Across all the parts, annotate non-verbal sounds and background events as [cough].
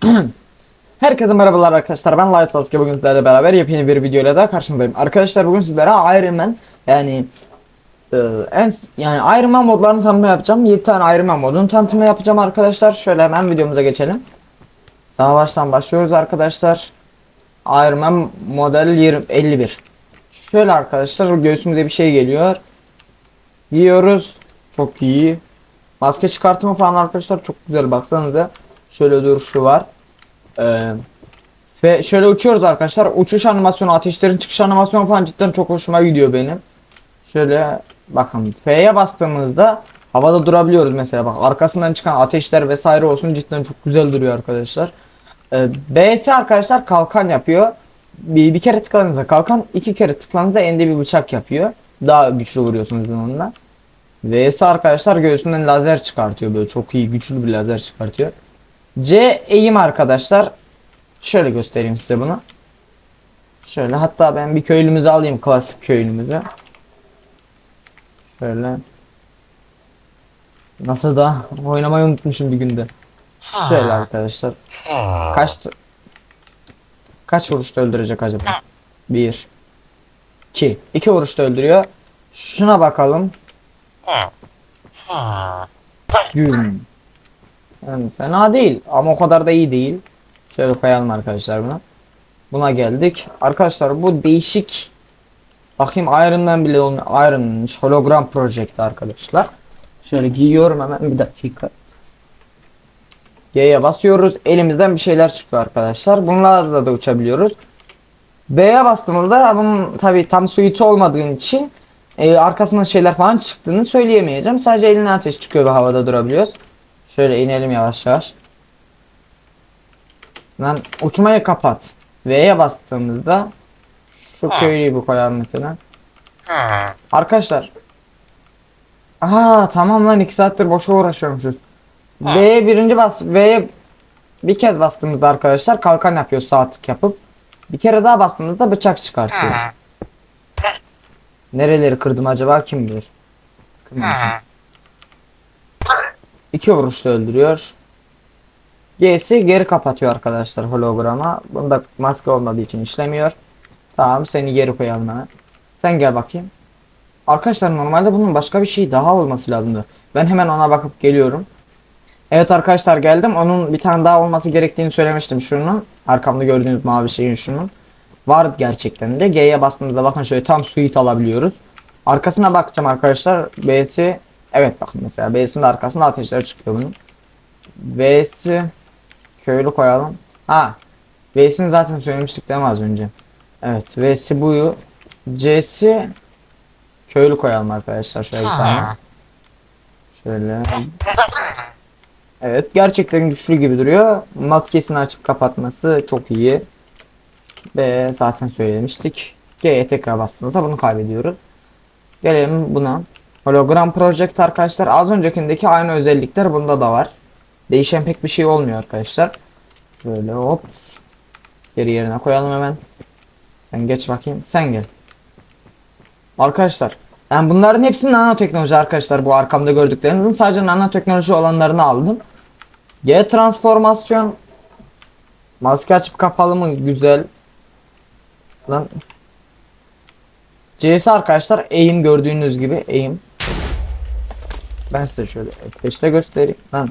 [clears throat] Herkese merhabalar arkadaşlar ben Light Sasuke bugün sizlerle beraber yepyeni bir videoyla daha karşınızdayım. Arkadaşlar bugün sizlere Iron Man yani e, en yani Iron Man modlarını tanıtımı yapacağım. 7 tane Iron Man modunu tanıtımı yapacağım arkadaşlar. Şöyle hemen videomuza geçelim. Sağ baştan başlıyoruz arkadaşlar. Iron Man model 20, 51. Şöyle arkadaşlar göğsümüze bir şey geliyor. Giyiyoruz. Çok iyi. Maske çıkartımı falan arkadaşlar çok güzel baksanıza. Şöyle duruşu var. Ee, ve şöyle uçuyoruz arkadaşlar. Uçuş animasyonu, ateşlerin çıkış animasyonu falan cidden çok hoşuma gidiyor benim. Şöyle bakın F'ye bastığımızda havada durabiliyoruz mesela bak arkasından çıkan ateşler vesaire olsun cidden çok güzel duruyor arkadaşlar. Ee, B'si arkadaşlar kalkan yapıyor. Bir, bir kere tıkladığınızda kalkan iki kere tıkladığınızda ende bir bıçak yapıyor. Daha güçlü vuruyorsunuz bununla. V'si arkadaşlar göğsünden lazer çıkartıyor böyle çok iyi güçlü bir lazer çıkartıyor. C eğim arkadaşlar. Şöyle göstereyim size bunu. Şöyle hatta ben bir köylümüzü alayım klasik köylümüzü. Şöyle. Nasıl da oynamayı unutmuşum bir günde. Şöyle arkadaşlar. Kaç Kaç vuruşta öldürecek acaba? Bir. İki. İki vuruşta öldürüyor. Şuna bakalım. Güm. Yani fena değil ama o kadar da iyi değil. Şöyle koyalım arkadaşlar buna. Buna geldik. Arkadaşlar bu değişik Bakayım Iron'dan bile olmuyor. Iron hologram project arkadaşlar. Şöyle giyiyorum hemen bir dakika. G'ye basıyoruz. Elimizden bir şeyler çıkıyor arkadaşlar. Bunlarla da uçabiliyoruz. B'ye bastığımızda bunun tabi tam suiti olmadığı için e, arkasından şeyler falan çıktığını söyleyemeyeceğim. Sadece eline ateş çıkıyor ve havada durabiliyoruz. Şöyle inelim yavaş yavaş. Lan uçmayı kapat. V'ye bastığımızda şu köylüyü bir koyalım mesela. Arkadaşlar. Aa tamam lan 2 saattir boşa uğraşıyormuşuz. V'ye birinci bas V'ye bir kez bastığımızda arkadaşlar kalkan yapıyor saatlik yapıp. Bir kere daha bastığımızda bıçak çıkartıyor. Nereleri kırdım acaba kim bilir. Kırmadım. İki vuruşta öldürüyor. G'si geri kapatıyor arkadaşlar holograma. Bunda maske olmadığı için işlemiyor. Tamam seni geri koyalım hemen. Sen gel bakayım. Arkadaşlar normalde bunun başka bir şey daha olması lazımdı. Ben hemen ona bakıp geliyorum. Evet arkadaşlar geldim. Onun bir tane daha olması gerektiğini söylemiştim şunun. Arkamda gördüğünüz mavi şeyin şunun. Var gerçekten de. G'ye bastığımızda bakın şöyle tam suite alabiliyoruz. Arkasına bakacağım arkadaşlar. B'si evet bakın mesela B'sinin arkasında ateşler çıkıyor bunun. B'si köylü koyalım. Ha. B'sini zaten söylemiştik değil mi az önce? Evet. V'si buyu. C'si köylü koyalım arkadaşlar şöyle bir tane. Şöyle. Evet gerçekten güçlü gibi duruyor. Maskesini açıp kapatması çok iyi. B zaten söylemiştik. G'ye tekrar bastığımızda bunu kaybediyoruz. Gelelim buna. Hologram Project arkadaşlar az öncekindeki aynı özellikler bunda da var. Değişen pek bir şey olmuyor arkadaşlar. Böyle hop. Geri yerine koyalım hemen. Sen geç bakayım. Sen gel. Arkadaşlar. Yani bunların hepsi nanoteknoloji arkadaşlar. Bu arkamda gördüklerinizin sadece nanoteknoloji olanlarını aldım. G transformasyon. Maske açıp kapalı mı? Güzel. Lan. C'si arkadaşlar aim gördüğünüz gibi aim. Ben size şöyle F5'te göstereyim. Lan.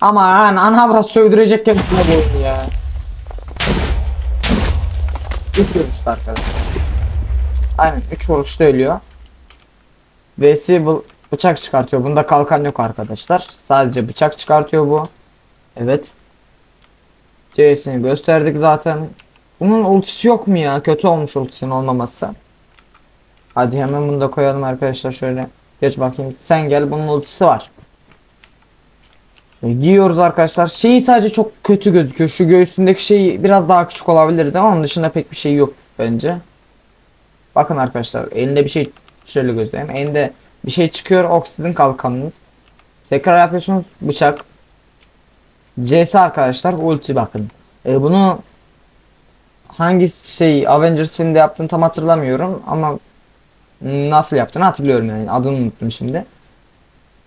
Aman ana avrat sövdürecek kendisine bu oyunu ya. Üç vuruşta arkadaşlar. Aynen 3 vuruşta ölüyor. V'si bu bıçak çıkartıyor. Bunda kalkan yok arkadaşlar. Sadece bıçak çıkartıyor bu. Evet. C'sini gösterdik zaten. Bunun ultisi yok mu ya? Kötü olmuş ultisinin olmaması. Hadi hemen bunu da koyalım arkadaşlar şöyle. Geç bakayım. Sen gel bunun ultisi var. Şöyle giyiyoruz arkadaşlar. Şeyi sadece çok kötü gözüküyor. Şu göğsündeki şey biraz daha küçük olabilirdi ama onun dışında pek bir şey yok bence. Bakın arkadaşlar elinde bir şey şöyle göstereyim. Elinde bir şey çıkıyor. O sizin kalkanınız. Tekrar yapıyorsunuz. Bıçak. CS arkadaşlar ulti bakın. E, bunu hangi şey Avengers filmde yaptığını tam hatırlamıyorum ama nasıl yaptığını hatırlıyorum yani adını unuttum şimdi.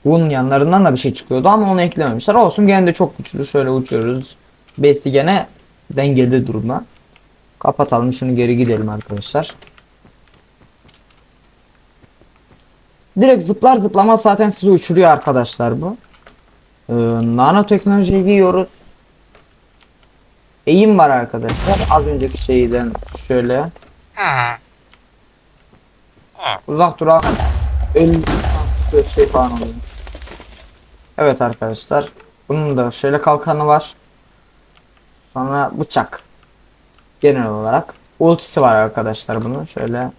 Bunun yanlarından da bir şey çıkıyordu ama onu eklememişler. Olsun gene de çok güçlü. Şöyle uçuyoruz. Besi gene dengede durumda. Kapatalım şunu geri gidelim arkadaşlar. Direkt zıplar zıplamaz zaten sizi uçuruyor arkadaşlar bu. Ee, nanoteknolojiyi giyiyoruz. Eğim var arkadaşlar. Az önceki şeyden şöyle. Uzak duran 50 şey falan oluyor. Evet arkadaşlar. Bunun da şöyle kalkanı var. Sonra bıçak. Genel olarak. Ultisi var arkadaşlar bunun. Şöyle.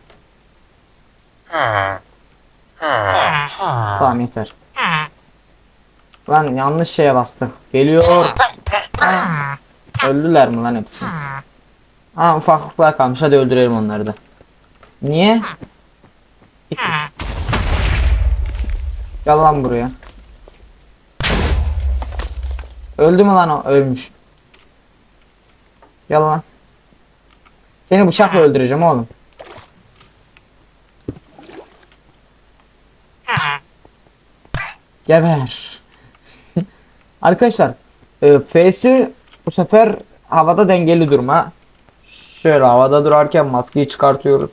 Tamam yeter. Lan yanlış şeye bastık. Geliyor. Öldüler mi lan hepsi? Ha ufaklıklar kalmış. Hadi öldürelim onları da. Niye? [laughs] Gel lan buraya. Öldü mü lan o? Ölmüş. Gel lan. Seni bıçakla öldüreceğim oğlum. Geber. [laughs] Arkadaşlar, e, F'si bu sefer havada dengeli durma. Şöyle havada durarken maskeyi çıkartıyoruz.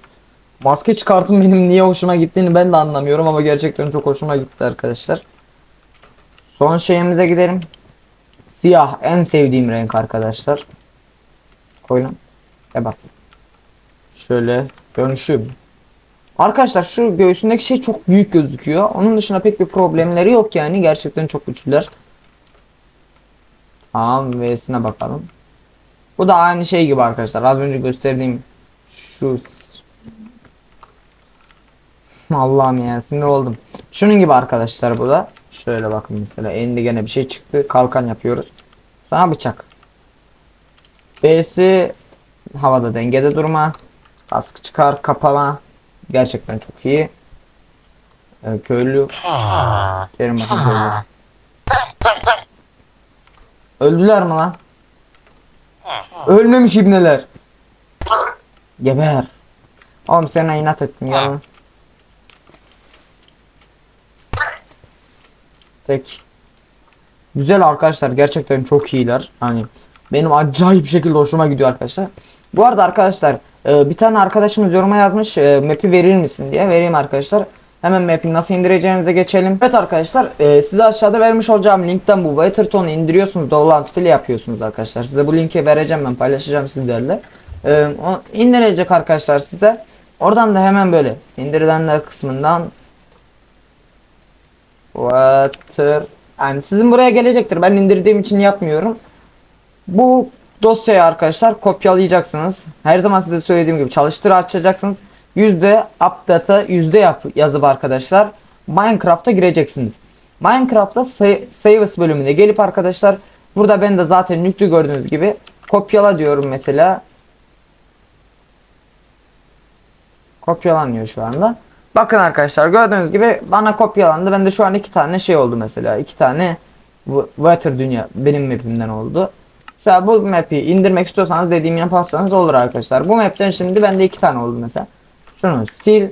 Maske çıkartım benim niye hoşuma gittiğini ben de anlamıyorum ama gerçekten çok hoşuma gitti arkadaşlar. Son şeyimize gidelim. Siyah en sevdiğim renk arkadaşlar. Koyun. E bak. Şöyle dönüşüm. Arkadaşlar şu göğsündeki şey çok büyük gözüküyor. Onun dışında pek bir problemleri yok yani. Gerçekten çok güçlüler. Tamam V'sine bakalım. Bu da aynı şey gibi arkadaşlar. Az önce gösterdiğim şu Allah'ım ya sinir oldum. Şunun gibi arkadaşlar bu da. Şöyle bakın mesela elinde gene bir şey çıktı. Kalkan yapıyoruz. Sonra bıçak. B'si havada dengede durma. Kaskı çıkar kapama. Gerçekten çok iyi. Ee, köylü. Kerim bakın köylü. Öldüler mi lan? Ölmemiş ibneler. Geber. Oğlum sana inat ettim yalan. Tek. Güzel arkadaşlar gerçekten çok iyiler. Hani benim acayip şekilde hoşuma gidiyor arkadaşlar. Bu arada arkadaşlar e, bir tane arkadaşımız yoruma yazmış e, map'i verir misin diye vereyim arkadaşlar. Hemen map'i nasıl indireceğinize geçelim. Evet arkadaşlar e, size aşağıda vermiş olacağım linkten bu Waterton'u indiriyorsunuz. Dolant file yapıyorsunuz arkadaşlar. Size bu linki vereceğim ben paylaşacağım sizlerle. E, o arkadaşlar size. Oradan da hemen böyle indirilenler kısmından Water yani sizin buraya gelecektir. Ben indirdiğim için yapmıyorum. Bu dosyayı arkadaşlar kopyalayacaksınız. Her zaman size söylediğim gibi çalıştır açacaksınız. Yüzde update'a yüzde yap yazıp arkadaşlar Minecraft'a gireceksiniz. Minecraft'ta sa- Saves bölümüne gelip arkadaşlar burada ben de zaten yüklü gördüğünüz gibi kopyala diyorum mesela. Kopyalanıyor şu anda. Bakın arkadaşlar gördüğünüz gibi bana kopyalandı. Ben de şu an iki tane şey oldu mesela. iki tane Water Dünya benim mapimden oldu. An bu map'i indirmek istiyorsanız dediğim yaparsanız olur arkadaşlar. Bu map'ten şimdi bende iki tane oldu mesela. Şunu sil.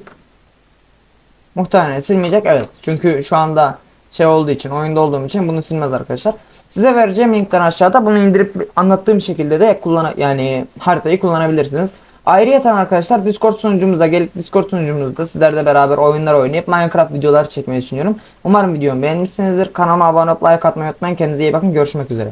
Muhtemelen silmeyecek. Evet. Çünkü şu anda şey olduğu için, oyunda olduğum için bunu silmez arkadaşlar. Size vereceğim linkten aşağıda bunu indirip anlattığım şekilde de kullan yani haritayı kullanabilirsiniz. Ayrıyeten arkadaşlar Discord sunucumuza gelip Discord sunucumuzda sizlerle beraber oyunlar oynayıp Minecraft videolar çekmeyi düşünüyorum. Umarım videomu beğenmişsinizdir. Kanalıma abone olup like atmayı unutmayın. Kendinize iyi bakın. Görüşmek üzere.